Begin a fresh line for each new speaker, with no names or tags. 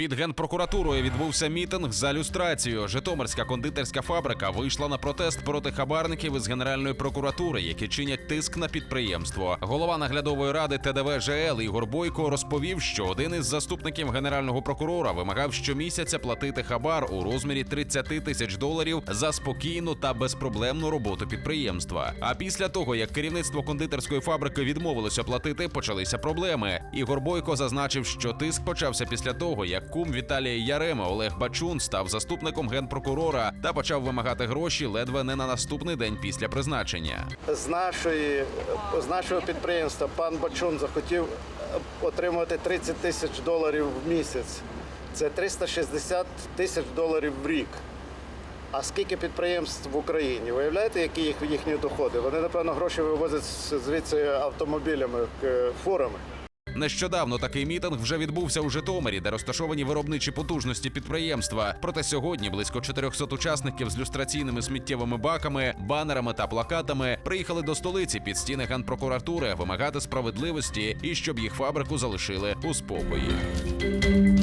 Під генпрокуратурою відбувся мітинг за люстрацію. Житомирська кондитерська фабрика вийшла на протест проти хабарників із генеральної прокуратури, які чинять тиск на підприємство. Голова наглядової ради ТДВ ЖЛ Ігор Бойко розповів, що один із заступників генерального прокурора вимагав щомісяця платити хабар у розмірі 30 тисяч доларів за спокійну та безпроблемну роботу підприємства. А після того, як керівництво кондитерської фабрики відмовилося платити, почалися проблеми. Ігор Бойко зазначив, що тиск почався після того, як кум Віталія Ярема Олег Бачун став заступником генпрокурора та почав вимагати гроші ледве не на наступний день після призначення.
з нашої з нашого підприємства пан Бачун захотів отримувати 30 тисяч доларів в місяць. Це 360 тисяч доларів в рік. А скільки підприємств в Україні? Виявляєте, які їх їхні доходи? Вони, напевно, гроші вивозять звідси автомобілями, е, фурами.
Нещодавно такий мітинг вже відбувся у Житомирі, де розташовані виробничі потужності підприємства. Проте сьогодні близько 400 учасників з люстраційними сміттєвими баками, банерами та плакатами приїхали до столиці під стіни генпрокуратури вимагати справедливості і щоб їх фабрику залишили у спокої.